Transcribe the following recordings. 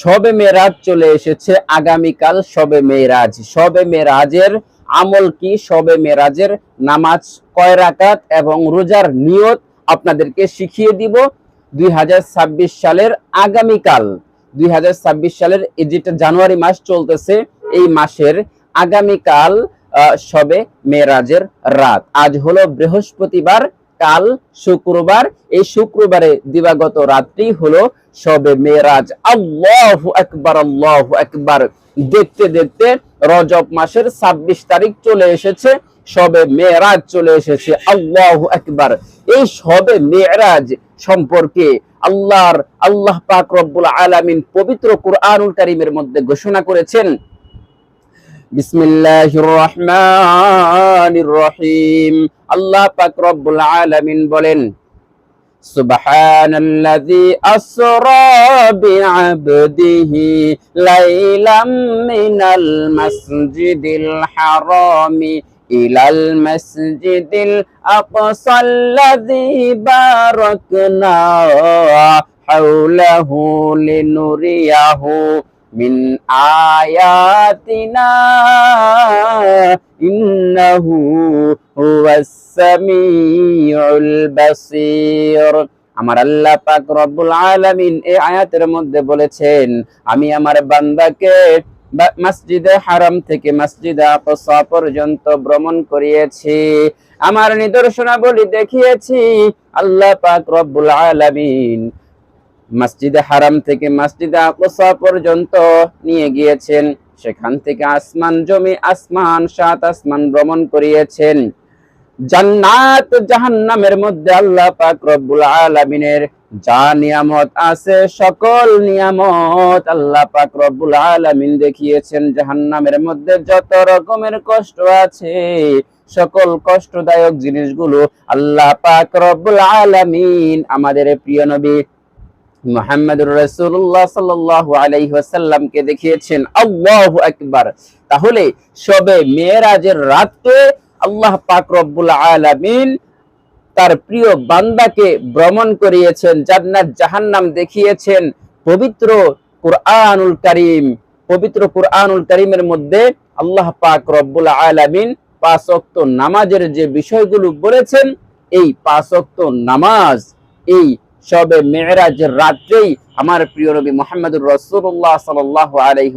সবে মেরাজ চলে এসেছে, আগামীকাল সবে মেরাজ। সবে মেরাজের আমল কি? সবে মেরাজের নামাজ কয় রাকাত এবং রোজার নিয়ত আপনাদেরকে শিখিয়ে দিব। দুই হাজার ছাব্বিশ সালের আগামীকাল, দুই হাজার ছাব্বিশ সালের এই যেটা জানুয়ারি মাস চলতেছে, এই মাসের আগামীকাল সবে মেরাজের রাত। আজ হলো বৃহস্পতিবার কাল শুক্রবার। এই শুক্রবারে দিবাগত রাত্রি হলো সবে মেরাজ আল্লাহু আকবার আল্লাহু আকবার। দেখতে দেখতে রজব মাসের ২৬ তারিখ চলে এসেছে, সবে মেয়েরাজ চলে এসেছে। আল্লাহু একবার এই সবে মেরাজ সম্পর্কে আল্লাহর, আল্লাহ পাক রব্বুল আলামিন পবিত্র কুরআনুল কারীমের মধ্যে ঘোষণা করেছেন বিসমিল্লাহির রহমানির রহিম আল্লাহ পাক রব্বুল আলামিন বলেন سبحان الذي أسرى بعبده ليلا من المسجد الحرام إلى المسجد الأقصى الذي باركنا حوله لنريه মিন আয়াতিনা ইন্নাহু আমার আল্লাহ পাক রব্বুল আলামিন এই আয়াতের মধ্যে বলেছেন, আমি আমার বান্দাকে মসজিদে হারাম থেকে মসজিদে আকসা পর্যন্ত ভ্রমণ করিয়েছি, আমার নিদর্শনাবলী দেখিয়েছি। আল্লাহ পাক রব্বুল আলামিন মসজিদে হারাম থেকে মসজিদে আকসা পর্যন্ত নিয়ে গিয়েছেন। সেখান থেকে আসমান জমি, আসমান সাত, আসমান ভ্রমণ করিয়েছেন। জান্নাত জাহান্নামের মধ্যে আল্লাহ পাক রব্বুল আলামিনের যা নিয়ামত আছে, সকল নিয়ামত আল্লাহ পাক রব্বুল আলামিন দেখিয়েছেন। জাহান্নামের মধ্যে যত রকমের কষ্ট আছে, সকল কষ্টদায়ক জিনিসগুলো আল্লাহ পাক রব্বুল আলামিন আমাদের প্রিয় নবী মুহাম্মদুর রাসূলুল্লাহ সাল্লাল্লাহু আলাইহি ওয়াসাল্লামকে দেখিয়েছেন, আল্লাহু আকবার। তাহলে সবে মেরাজের রাতে আল্লাহ পাক রব্বুল আলামিন তার প্রিয় বান্দাকে ভ্রমণ করিয়েছেন, জান্নাত জাহান্নাম দেখিয়েছেন, পবিত্র কুরআনুল কারীম, পবিত্র কুরআনুল কারীমের মধ্যে আল্লাহ পাক রব্বুল আলামিন পাঁচ ওয়াক্ত নামাজের যে বিষয়গুলো বলেছেন, এই পাঁচ ওয়াক্ত নামাজ, এই সবে মেয়েরাজের রাত্রেই আমার প্রিয় নবী মোহাম্মদুর রসুল্লাহ সাল্লাল্লাহু আলাইহি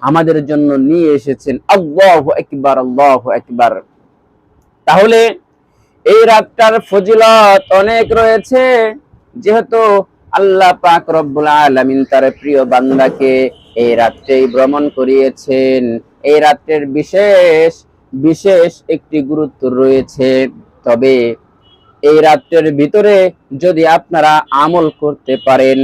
আমাদের জন্য নিয়ে এসেছেন। আল্লাহু আকবার আল্লাহু আকবার। তাহলে এই রাতটার ফজিলত অনেক রয়েছে। যেহেতু আল্লাহ পাক রব্বুল আলামিন তার প্রিয় বান্দাকে এই রাত্রেই ভ্রমণ করিয়েছেন। এই রাত্রের বিশেষ বিশেষ একটি গুরুত্ব রয়েছে। তবে এই রাত্রের ভিতরে যদি আপনারা আমল করতে পারেন,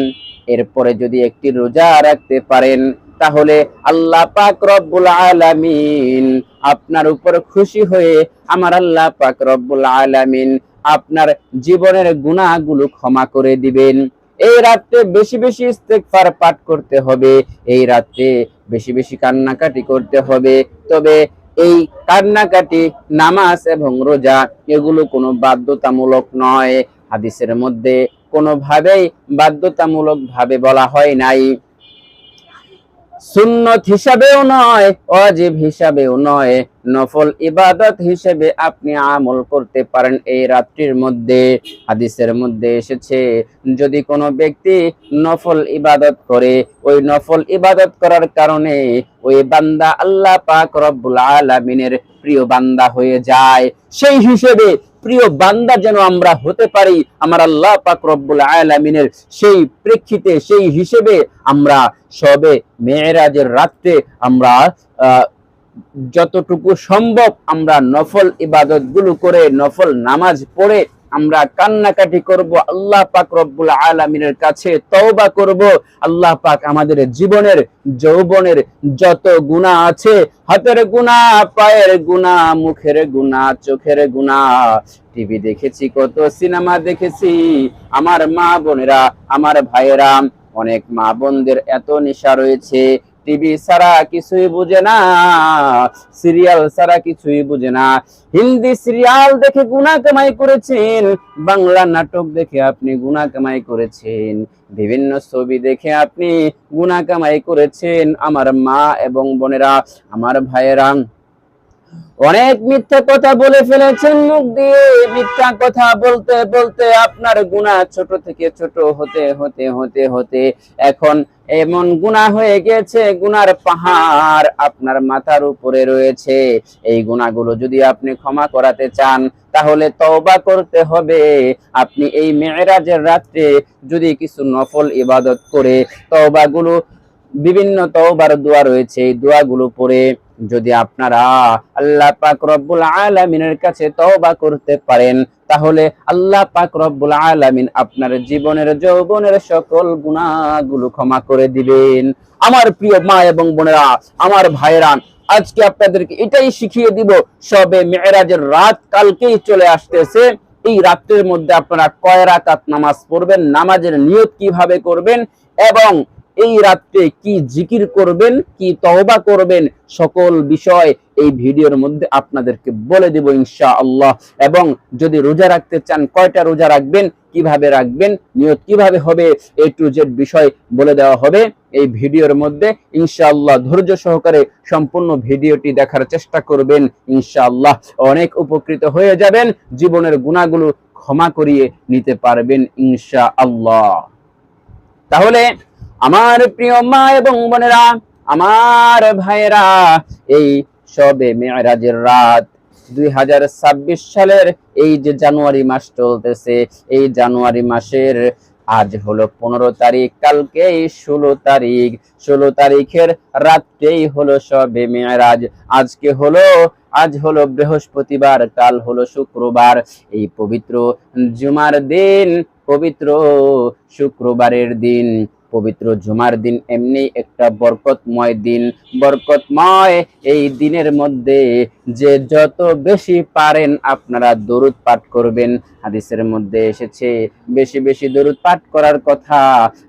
এরপরে যদি একটি রোজা রাখতে পারেন, তাহলে আল্লাহ পাক রব্বুল আলামিন আপনার উপর খুশি হয়ে আমার আল্লাহ পাক রব্বুল আলামিন আপনার জীবনের গুনাহগুলো ক্ষমা করে দিবেন। এই রাতে বেশি বেশি ইস্তেগফার পাঠ করতে হবে, এই রাতে বেশি বেশি কান্নাকাটি করতে হবে। তবে এই কান্নাকাটি, নামাজ এবং রোজা, এগুলো কোনো বাধ্যতামূলক নয়। হাদিসের মধ্যে কোনোভাবেই বাধ্যতামূলক ভাবে বলা হয় নাই। সুন্নত হিসাবেও নয় অজীব হিসাবেও নয়। নফল ইবাদত হিসেবে আপনি আমল করতে পারেন এই রাত্রির মধ্যে, হাদিসের মধ্যে এসেছে, যদি কোনো ব্যক্তি নফল ইবাদত করে, ওই নফল ইবাদত করার কারণে ওই বান্দা আল্লাহ পাক রব্বুল আলামিনের প্রিয় বান্দা হয়ে যায়। সেই হিসেবে প্রিয় বান্দা যেন আমরা হতে পারি, আমার আল্লাহ পাক রব্বুল আলামিনের সেই প্রেক্ষিতে, সেই হিসেবে আমরা সবে মেয়েরাজের রাত্রে আমরা যতটুকু সম্ভব আমরা নফল ইবাদতগুলো করে, নফল নামাজ পড়ে আমরা কান্নাকাটি করব, আল্লাহ পাক রব্বুল আলামিনের কাছে তওবা করব। আল্লাহ পাক আমাদের জীবনের, যৌবনের যত গুনাহ আছে, হাতের গুনাহ, পায়ের গুনাহ, মুখের গুনাহ, চোখের গুনাহ, টিভি দেখেছি, কত সিনেমা দেখেছি। আমার মা বোনেরা, আমার ভাইয়েরা, অনেক মা বোনদের এত নেশা রয়েছে। টিভি ছাড়া কিছুই বুঝে না, সিরিয়াল ছাড়া কিছুই বুঝে না। হিন্দি সিরিয়াল দেখে গুণা কামাই করেছেন, বাংলা নাটক দেখে আপনি গুণা কামাই করেছেন। বিভিন্ন ছবি দেখে আপনি গুণা কামাই করেছেন। আমার মা এবং বোনেরা, আমার ভাইয়েরা অনেক মিথ্যা কথা বলে ফেলেছেন, মুখ দিয়ে মিথ্যা কথা বলতে বলতে আপনার গুণা ছোট থেকে ছোট হতে হতে হতে হতে। এখন এমন গুণা হয়ে গেছে, গুনার পাহাড় আপনার মাথার উপরে রয়েছে। এই গুণাগুলো যদি আপনি ক্ষমা করাতে চান, তাহলে তওবা করতে হবে। আপনি এই মেয়েরাজের রাত্রে যদি কিছু নফল ইবাদত করে, তওবাগুলো বিভিন্ন তওবার দোয়া রয়েছে, এই দোয়াগুলো পড়ে যদি আপনারা আল্লাহ পাক রব্বুল আলামিনের কাছে তওবা করতে পারেন, তাহলে আল্লাহ পাক রব্বুল আলামিন আপনার জীবনের, যৌবনের সকল গুনাহগুলো ক্ষমা করে দিবেন। আমার প্রিয় মা এবং বোনেরা, আমার ভাইরা আজকে আপনাদেরকে এটাই শিখিয়ে দিব, সবে মেয়েরাজের রাত কালকেই চলে আসতেছে। এই রাত্রের মধ্যে আপনারা কয় রাকাত নামাজ পড়বেন, নামাজের নিয়ত কীভাবে করবেন এবং এই রাত্রে কি জিকির করবেন, কি তওবা করবেন, সকল বিষয় এই ভিডিওর মধ্যে আপনাদেরকে বলে দেব ইনশা আল্লাহ এবং যদি রোজা রাখতে চান, কয়টা রোজা রাখবেন, কীভাবে রাখবেন, নিয়ত কীভাবে হবে, এ টু জেড বিষয় বলে দেওয়া হবে। এই ভিডিওর মধ্যে ইনশাআল্লাহ ধৈর্য সহকারে সম্পূর্ণ ভিডিওটি দেখার চেষ্টা করবেন ইনশাআল্লাহ। অনেক উপকৃত হয়ে যাবেন, জীবনের গুণাগুলো ক্ষমা করিয়ে নিতে পারবেন ইনশাআল্লাহ। তাহলে আমার প্রিয় মা এবং বোনেরা, আমার ভাইয়েরা, এই সবে মেয়েরাজের রাত দুই হাজার ছাব্বিশ সালের এই যে জানুয়ারি মাস চলতেছে, এই জানুয়ারি মাসের আজ হলো পনেরো তারিখ কালকে ষোলো তারিখ। ষোলো তারিখের রাত্রেই হলো সবে মেয়েরাজ। আজকে হলো, আজ হলো বৃহস্পতিবার, কাল হলো শুক্রবার। এই পবিত্র জুমার দিন, পবিত্র শুক্রবারের দিন। পবিত্র জুমার দিন, এমনি একটা বরকতময় দিন। বরকতময় এই দিনের মধ্যে যে যত বেশি পারেন আপনারা দরুদ পাঠ করবেন। হাদিসের মধ্যে এসেছে, বেশি বেশি দরুদ পাঠ করার কথা।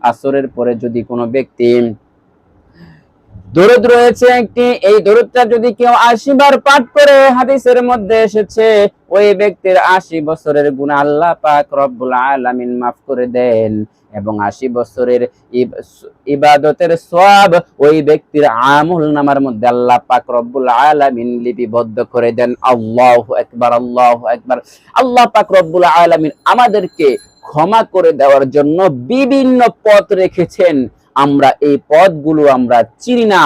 আসরের পরে যদি কোনো ব্যক্তি দরুদ রয়েছে একটি। এই দরুদটা যদি কেউ আশি বার পাঠ করে হাদিসের মধ্যে এসেছে, ওই ব্যক্তির আশি বছরের গুণ আল্লাহ পাক রব্বুল আলামিন মাফ করে দেন এবং আশি বছরের ইবাদতের সব ওই ব্যক্তির আমল নামার মধ্যে আল্লাহ পাক রব্বুল আলামিন লিপিবদ্ধ করে দেন। আল্লাহ একবার আল্লাহ একবার আল্লাহ পাক রব্বুল আলামিন আমাদেরকে ক্ষমা করে দেওয়ার জন্য বিভিন্ন পথ রেখেছেন। আমরা এই পথগুলো আমরা চিনি না,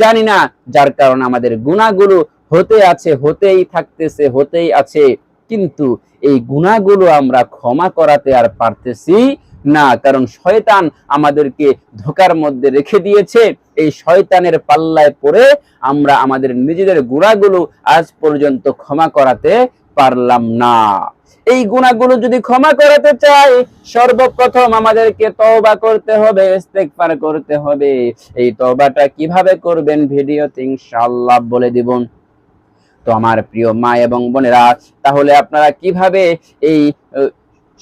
জানি না, যার কারণে আমাদের গুণাগুলো হতে আছে, হতেই থাকতেছে, হতেই আছে। কিন্তু এই গুণাগুলো আমরা ক্ষমা করাতে আর পারতেছি না, কারণ শয়তান আমাদেরকে ধোকার মধ্যে রেখে দিয়েছে। এই শয়তানের পাল্লায় পড়ে আমরা আমাদের নিজেদের গুণাগুলো আজ পর্যন্ত ক্ষমা করাতে পারলাম না। এই গুণাগুলো যদি ক্ষমা করাতে চাই, সর্বপ্রথম আমাদেরকে তওবা করতে হবে, ইস্তেগফার করতে হবে। এই তওবাটা কীভাবে করবেন ভিডিওতে ইনশাআল্লাহ বলে দিব। তো আমার প্রিয় মা এবং বোনেরা, তাহলে আপনারা কীভাবে এই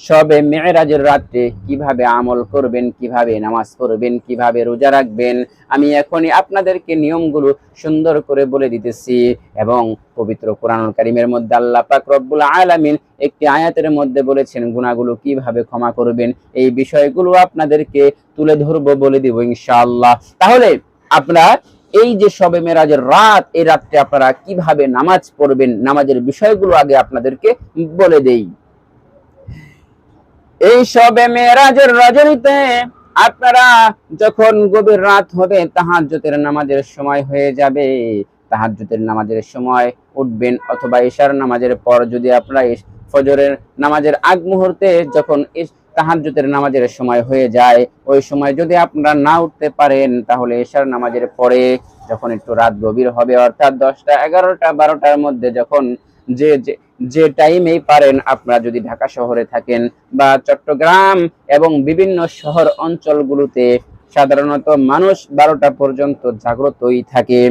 সবে মেয়েরাজের রাত্রে কীভাবে আমল করবেন, কীভাবে নামাজ পড়বেন, কীভাবে রোজা রাখবেন, আমি এখনই আপনাদেরকে নিয়মগুলো সুন্দর করে বলে দিতেছি এবং পবিত্র কোরআনুল কারিমের মধ্যে আল্লাহ পাক রব্বুল আলামিন একটি আয়াতের মধ্যে বলেছেন, গুনাহগুলো কীভাবে ক্ষমা করবেন, এই বিষয়গুলো আপনাদেরকে তুলে ধরবো বলে দিব ইনশাআল্লাহ। তাহলে আপনারা এই যে সবে মেরাজের রাত, এই রাত্রে আপনারা কীভাবে নামাজ পড়বেন, নামাজের বিষয়গুলো আগে আপনাদেরকে বলে দেই। এই সবে মেরাজের রজনীতে আপনারা যখন গভীর রাত হবে, তাহাজ্জুদের নামাজের সময় হয়ে যাবে। তাহাজ্জুদের নামাজের সময় উঠবেন অথবা ঈশার নামাজের পর যদি আপনারা ফজরের নামাজের আগ মুহূর্তে যখন তাহাজ্জুদের নামাজের সময় হয়ে যায়, ওই সময় যদি আপনারা না উঠতে পারেন, তাহলে ঈশার নামাজের পরে যখন একটু রাত গভীর হবে, অর্থাৎ দশটা, এগারোটা, বারোটার মধ্যে যখন যে যে টাইমেই পারেন, আপনারা যদি ঢাকা শহরে থাকেন বা চট্টগ্রাম এবং বিভিন্ন শহর অঞ্চলগুলোতে সাধারণত মানুষ বারোটা পর্যন্ত জাগ্রতই থাকে।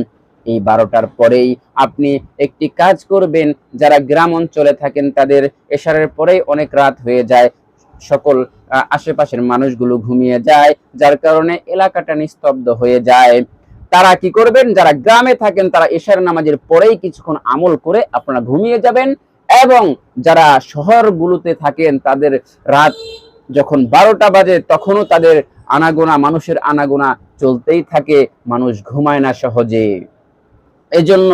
এই বারোটার পরেই আপনি একটি কাজ করবেন, যারা গ্রাম অঞ্চলে থাকেন তাদের এশারের পরেই অনেক রাত হয়ে যায়। সকল আশেপাশের মানুষগুলো ঘুমিয়ে যায়, যার কারণে এলাকাটা নিস্তব্ধ হয়ে যায়। তারা কি করবেন? যারা গ্রামে থাকেন, তারা এশার নামাজের পরেই কিছুক্ষণ আমল করে আপনারা ঘুমিয়ে যাবেন এবং যারা শহরগুলোতে থাকেন, তাদের রাত যখন বারোটা বাজে, তখনও তাদের আনাগোনা, মানুষের আনাগোনা চলতেই থাকে। মানুষ ঘুমায় না সহজে। এজন্য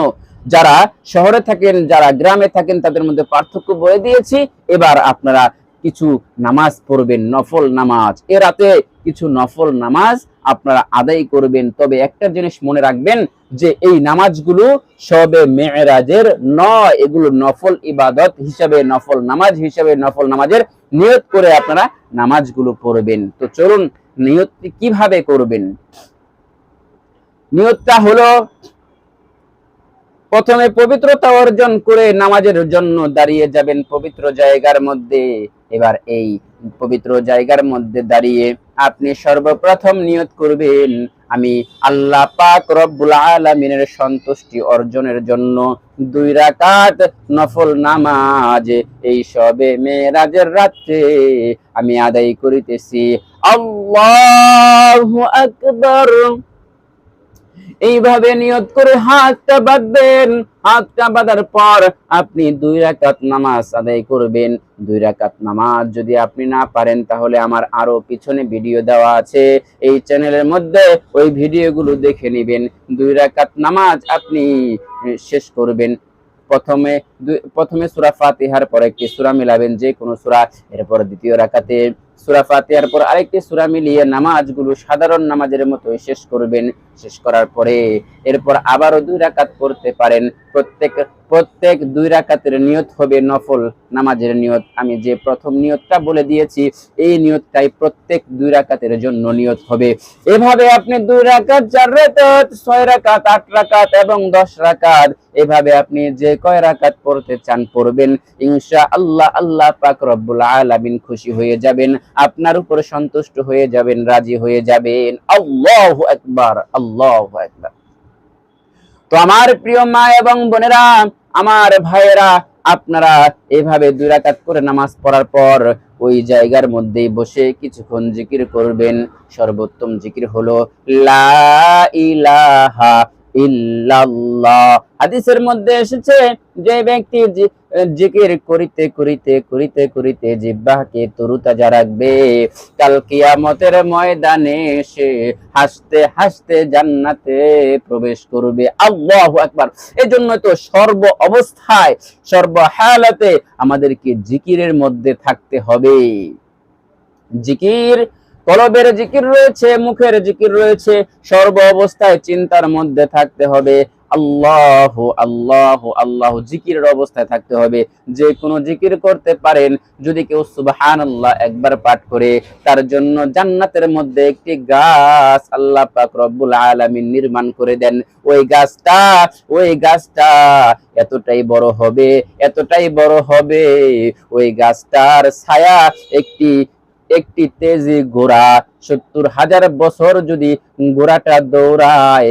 যারা শহরে থাকেন, যারা গ্রামে থাকেন, তাদের মধ্যে পার্থক্য বলে দিয়েছি। এবার আপনারা কিছু নামাজ পড়বেন, নফল নামাজ। এ রাতে কিছু নফল নামাজ আপনারা আদায় করবেন। তবে একটা জিনিস মনে রাখবেন যে এই নামাজগুলো সবে মেয়েরাজের নয়। এগুলো নফল ইবাদত হিসাবে, নফল নামাজ হিসাবে, নফল নামাজের নিয়ত করে আপনারা নামাজগুলো পড়বেন। তো চলুন, নিয়তটি কীভাবে করবেন? নিয়তটা হলো প্রথমে পবিত্রতা অর্জন করে নামাজের জন্য দাঁড়িয়ে যাবেন। পবিত্র জায়গার মধ্যে। এবার এই পবিত্র জায়গার মধ্যে দাঁড়িয়ে আপনি সর্বপ্রথম নিয়ত করবেন, আমি আল্লাহ পাক রব্বুল আলামিনের সন্তুষ্টি অর্জনের জন্য দুই রাকাত নফল নামাজ, এই সবে মেরাজের রাত্রে আমি আদায় করিতেছি। আল্লাহু আকবার। এইভাবে নিয়ত করে হাতটা বাঁধবেন। হাতটা বাঁধার পর আপনি দুই রাকাত নামাজ আদায় করবেন। দুই রাকাত নামাজ যদি আপনি না পারেন, তাহলে আমার আরও পিছনে ভিডিও দেওয়া আছে। এই চ্যানেলের মধ্যে ওই ভিডিওগুলো দেখে নেবেন। দুই রাকাত নামাজ আপনি শেষ করবেন। প্রথমে প্রথমে সূরা ফাতিহার পরে একটি সূরা মিলাবেন যে কোনো সূরা। এরপর দ্বিতীয় রাকাতে সূরা ফাতিহার পর আরেকটি সুরা মিলিয়ে নামাজগুলো সাধারণ নামাজের মতোই শেষ করবেন। শেষ করার পরে এরপর আবারও দুই রাকাত পড়তে পারেন। প্রত্যেক প্রত্যেক দুই রাকাতের নিয়ত হবে নফল, নামাজের নিয়ত। আমি যে প্রথম নিয়তটা বলে দিয়েছি, এই নিয়তটাই প্রত্যেক দুই রাকাতের জন্য নিয়ত হবে। এভাবে আপনি দুই রাকাত চার রাকাত ছয় রাকাত, আট রাকাত এবং দশ রাকাত, এভাবে আপনি যে কয় রাকাত পড়তে চান পড়বেন। ইনশা আল্লাহ আল্লাহ পাক রব্বুল আলামিন খুশি হয়ে যাবেন, আপনার উপর সন্তুষ্ট হয়ে যাবেন, রাজি হয়ে যাবেন। আল্লাহু আকবার আল্লাহু আকবার। তো আমার প্রিয় মা এবং বোনেরা আমার ভাইয়েরা, আপনারা এভাবে দুই রাকাত করে নামাজ পড়ার পর ওই জায়গার মধ্যেই বসে কিছুক্ষণ জিকির করবেন। সর্বোত্তম জিকির হলো, লা ইলাহা ইল্লাল্লাহ। হাদিসের মধ্যে এসেছে, যে ব্যক্তি জিকির করিতে করিতে করিতে করিতে জিব্বাহকে তরুতাজা রাখবে। কাল কিয়ামতের ময়দানে সে হাসতে হাসতে জান্নাতে প্রবেশ করবে। আল্লাহু আকবার। এজন্য তো সর্ব অবস্থায়, সর্ব হালাতে আমাদেরকে জিকিরের মধ্যে থাকতে হবে। জিকির, কলবের জিকির রয়েছে, মুখের জিকির রয়েছে, সর্ব অবস্থায় চিন্তার মধ্যে থাকতে হবে। আল্লাহ আল্লাহ আল্লাহ জিকিরের অবস্থায় থাকতে হবে। যে কোনো জিকির করতে পারেন, যদি কেউ সুবহানাল্লাহ একবার পাঠ করে, তার জন্য জান্নাতের মধ্যে একটি গাছ আল্লাহ পাক রব্বুল আলামিন নির্মাণ করে দেন। ওই গাছটা ওই গাছটা এতটাই বড় হবে, এতটাই বড় হবে। ওই গাছটার ছায়া একটি একটি তেজি ঘোড়া সত্তর হাজার বছর যদি ঘোড়াটা দৌড়ায়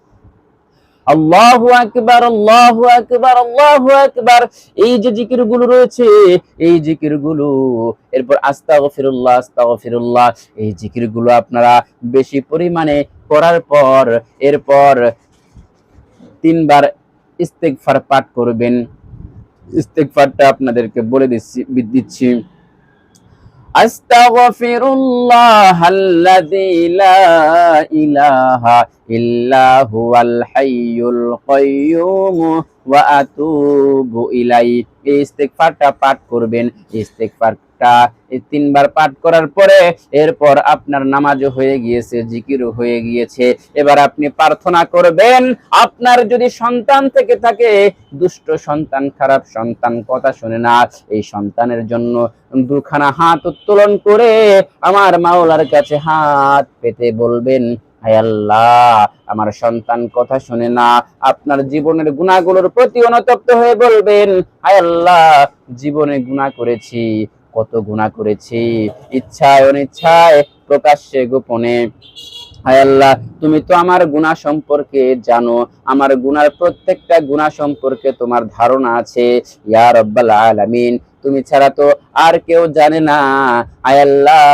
আল্লাহু আকবার আল্লাহু আকবার আল্লাহু আকবার। এই যে জিকিরগুলো রয়েছে, এই জিকিরগুলো এরপর আস্তাগফিরুল্লাহ আস্তাগফিরুল্লাহ। এই জিকিরগুলো আপনারা বেশি পরিমাণে করার পর, এরপর তিনবার ইস্তেগফার পাঠ করবেন। ইস্তেগফারটা আপনাদেরকে বলে দিচ্ছি দিচ্ছি। أستغفر الله الذي لا إله إلا هو الحي القيوم وأتوب إليه এই ইস্তেগফারটা পাঠ করবেন ইস্তেগফারটা এই তিনবার পাঠ করার পরে এরপর আপনার নামাজও হয়ে গিয়েছে, জিকিরও হয়ে গিয়েছে। এবার আপনি প্রার্থনা করবেন, আপনার যদি সন্তান থেকে থাকে, দুষ্ট সন্তান, খারাপ সন্তান, কথা শুনে না, এই সন্তানের জন্য দুখানা হাত উত্তোলন করে আমার মাওলার কাছে হাত পেতে বলবেন, হায় আল্লাহ, আমার সন্তান কথা শুনে না। আপনার জীবনের গুণাগুলোর প্রতি অনুতপ্ত হয়ে বলবেন, হায় আল্লাহ, জীবনে গুণা করেছি। কত গুণা করেছি। ইচ্ছায়, অনিচ্ছায় প্রকাশ্যে, গোপনে। হায় আল্লাহ, তুমি তো আমার গুণা সম্পর্কে জানো। আমার গুণার প্রত্যেকটা গুণা সম্পর্কে তোমার ধারণা আছে। ইয়া রব্বাল আলামিন তুমি ছাড়া তো আর কেউ জানে না। আয় আল্লাহ,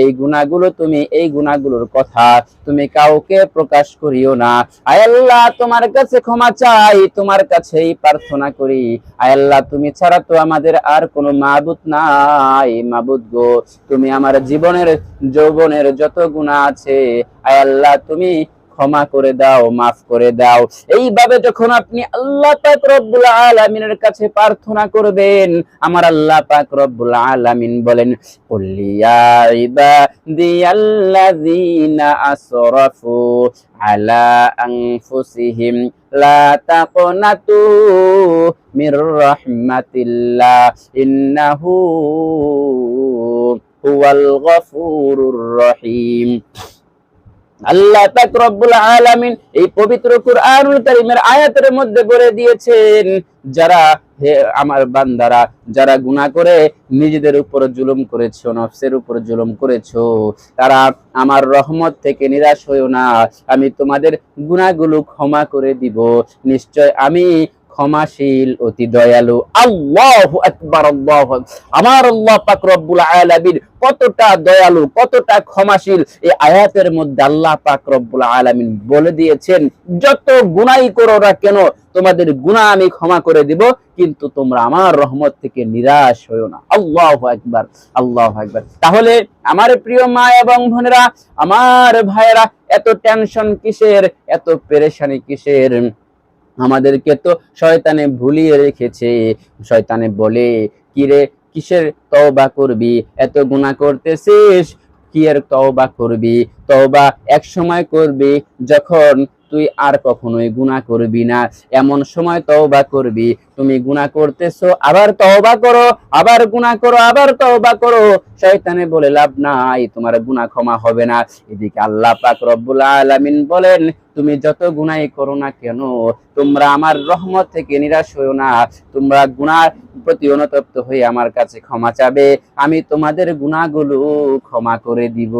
এই গুণাগুলো তুমি, এই গুণাগুলোর কথা তুমি কাউকে প্রকাশ করিও না। আয় আল্লাহ, তোমার কাছে ক্ষমা চাই, তোমার কাছেই প্রার্থনা করি। আয় আল্লাহ, তুমি ছাড়া তো আমাদের আর কোনো মাবুদ নাই। মাবুদ গো, তুমি আমার জীবনের, যৌবনের যত গুণা আছে, আয় আল্লাহ, তুমি ক্ষমা করে দাও, মাফ করে দাও। এইভাবে যখন আপনি আল্লাহ পাক রব্বুল আলামিনের কাছে প্রার্থনা করবেন, আমার আল্লাহ পাক রব্বুল আলামিন বলেন কুল্লিয়া ইবাদিয়াল্লাযিনা আসরাফু আলা আনফুসিহিম, লা মির রাহমাতিল্লাহ, ইন্নাহু হুয়াল গফুরুর রহিম। আল্লাহ পাক রব্বুল আলামিন এই পবিত্র কুরআনুল কারীমের আয়াতের মধ্যে বলে দিয়েছেন, যারা হে আমার বান্দারা, যারা গুনাহ করে, নিজেদের উপর জুলুম করেছ, নফসের উপর জুলুম করেছ, তারা আমার রহমত থেকে নিরাশ হইও না। আমি তোমাদের গুনাহগুলো ক্ষমা করে দিব। নিশ্চয় আমি ক্ষমাশীল, অতি দয়ালু। আল্লাহু আকবার, আল্লাহু। আমার আল্লাহ পাক রব্বুল আলামিন কতটা দয়ালু, কতটা ক্ষমাশীল, এই আয়াতের মধ্যে আল্লাহ পাক রব্বুল আলামিন বলে দিয়েছেন, যত গুনাই করো না কেন, তোমাদের গুনাহ আমি ক্ষমা করে দিব, কিন্তু তোমরা আমার রহমত থেকে নিরাশ হইও না। আল্লাহু আকবার আল্লাহু আকবার। তাহলে আমার প্রিয় মা এবং বোনেরা, আমার ভাইয়েরা, এত টেনশন কিসের, এত পেরেশানি কিসের? আমাদেরকে তো শয়তানে ভুলিয়ে রেখেছে। শয়তানে বলে, কিরে, কিসের তওবা করবি? এত গুণা করতেছিস? কি এর তওবা করবি? তওবা এক সময় করবি যখন তুই আর কখনোই গুণা করবি না। এমন সময় তওবা করবি তুমি গুনাহ করতেছো, আবার তওবা করো, আবার গুনাহ করো, আবার তওবা করো। শয়তানে বলে লাভ নাই, তোমার গুনাহ ক্ষমা হবে না। এদিকে আল্লাহ পাক রব্বুল আলামিন বলেন, তুমি যত গুনাই করো না কেন, তোমরা আমার রহমত থেকে নিরাশ হইও না। তোমরা গুনার প্রতি অনুতপ্ত হয়ে আমার কাছে ক্ষমা চাবে। আমি তোমাদের গুনাহগুলো ক্ষমা করে দিব।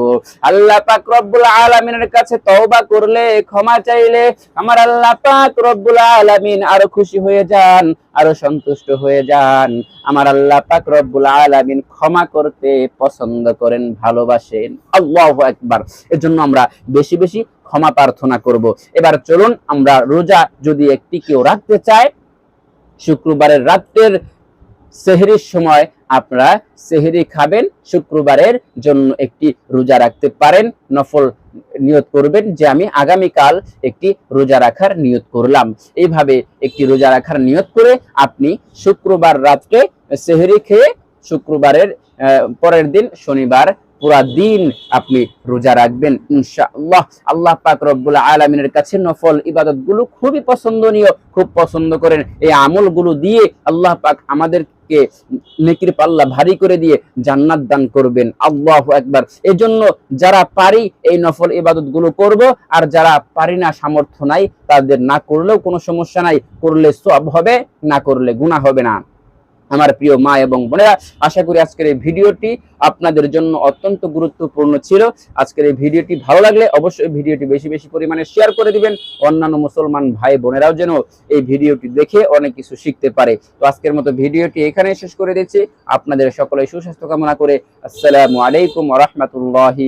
আল্লাহ পাক রব্বুল আলামিনের কাছে তওবা করলে, ক্ষমা চাইলে, আমার আল্লাহ পাক রব্বুল আলামিন আরও খুশি হয়ে যান। আরও সন্তুষ্ট হয়ে যান। আমার আল্লাহ পাক রব্বুল আলামিন ক্ষমা করতে পছন্দ করেন, ভালোবাসেন। আল্লাহু আকবার। জন্য আমরা বেশি বেশি ক্ষমা প্রার্থনা করব। এবার চলুন, আমরা রোজা যদি একটি কেউ রাখতে চায়, শুক্রবারের রাত্রের সেহরির সময় আপনারা সেহরি খাবেন, শুক্রবারের জন্য একটি রোজা রাখতে পারেন, নফল নিয়ত করবেন, যে আমি আগামীকাল একটি রোজা রাখার নিয়ত করলাম। এইভাবে একটি রোজা রাখার নিয়ত করে আপনি শুক্রবার রাত্রে সেহরি খেয়ে শুক্রবারের পরের দিন শনিবার পুরা দিন আপনি রোজা রাখবেন, ইনশাআল্লাহ। আল্লাহ পাক রব্বুল আলামিনের কাছে নফল ইবাদতগুলো খুবই পছন্দনীয়, খুব পছন্দ করেন। এই আমলগুলো দিয়ে আল্লাহ পাক আমাদেরকে নেকির পাল্লা ভারী করে দিয়ে জান্নাত দান করবেন। আল্লাহ একবার এজন্য যারা পারি এই নফল ইবাদতগুলো করব, আর যারা পারি না, সামর্থ্য নাই, তাদের না করলেও কোনো সমস্যা নাই। করলে সব হবে, না করলে গুণা হবে না। আমার প্রিয় মা এবং বোনেরা, আশা করি আজকের এই ভিডিওটি আপনাদের জন্য অত্যন্ত গুরুত্বপূর্ণ ছিল। আজকের এই ভিডিওটি ভালো লাগলে অবশ্যই ভিডিওটি বেশি বেশি পরিমাণে শেয়ার করে দিবেন। অন্যান্য মুসলমান ভাই বোনেরাও যেন এই ভিডিওটি দেখে অনেক কিছু শিখতে পারে। তো আজকের মতো ভিডিওটি এখানে শেষ করে দিচ্ছি। আপনাদের সকলে সুস্বাস্থ্য কামনা করে আসসালামু আলাইকুম রাহমাতুল্লাহি